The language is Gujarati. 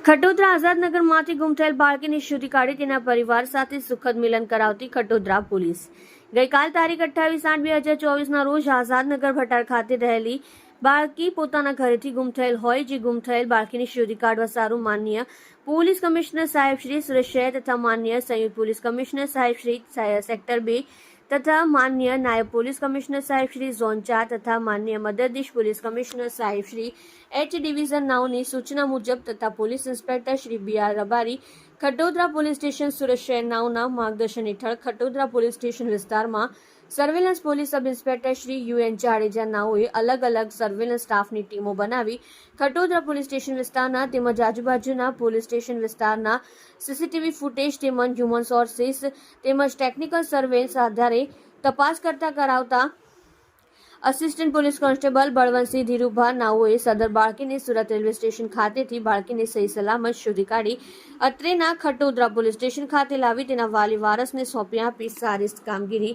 ખટોદરા આઝાદનગરમાંથી ગુમ થયેલ બાળકીની શોધી કાઢી તેના પરિવાર સાથે સુખદ મિલન કરાવતી ખટોદરા પોલીસ. ગઈકાલ તારીખ અઠ્ઠાવીસ આઠ બે હજાર ચોવીસના રોજ આઝાદનગર ભટાર ખાતે રહેલી બાળકી પોતાના ઘરેથી ગુમ થયેલ હોય જે ગુમ થયેલ બાળકીની શોધી કાઢવા સારું માન્ય પોલીસ કમિશનર સાહેબ શ્રી સુરેશ તથા માન્ય સંયુક્ત પોલીસ કમિશનર સાહેબ શ્રી સેક્ટર બે તથા માન્ય નાયબ પોલીસ કમિશનર સાહેબ શ્રી ઝોન ચાર તથા માન્ય મદદનીશ પોલીસ કમિશનર સાહેબ શ્રી એચ ડિવિઝન નાઉની સૂચના મુજબ તથા police inspector Shri B R Rabari, Khatodara police station Surat શહેર નાઉના માર્ગદર્શન હેઠળ ખટોદરા પોલીસ સ્ટેશન વિસ્તારમાં surveillance police sub inspector Shri U N Jadeja નાઓએ અલગ અલગ સર્વેલન્સ સ્ટાફની ટીમો બનાવી ખટોદરા પોલીસ સ્ટેશન વિસ્તારના તેમજ આજુબાજુના પોલીસ સ્ટેશન વિસ્તારના સીસીટીવી ફૂટેજ તેમજ હ્યુમન સોર્સિસ તેમજ ટેકનિકલ સર્વેલન્સ આધારે તપાસ કરતા કરાવતા assistant police constable Balwantsinh Dhirubha નાઓએ સદર બાળકીને સુરત રેલવે સ્ટેશન ખાતેથી બાળકીને સહી સલામત શોધી કાઢી અત્રેના ખટોદરા પોલીસ સ્ટેશન ખાતે લાવી તેના વાલી વારસને સોંપી આપી સારી કામગીરી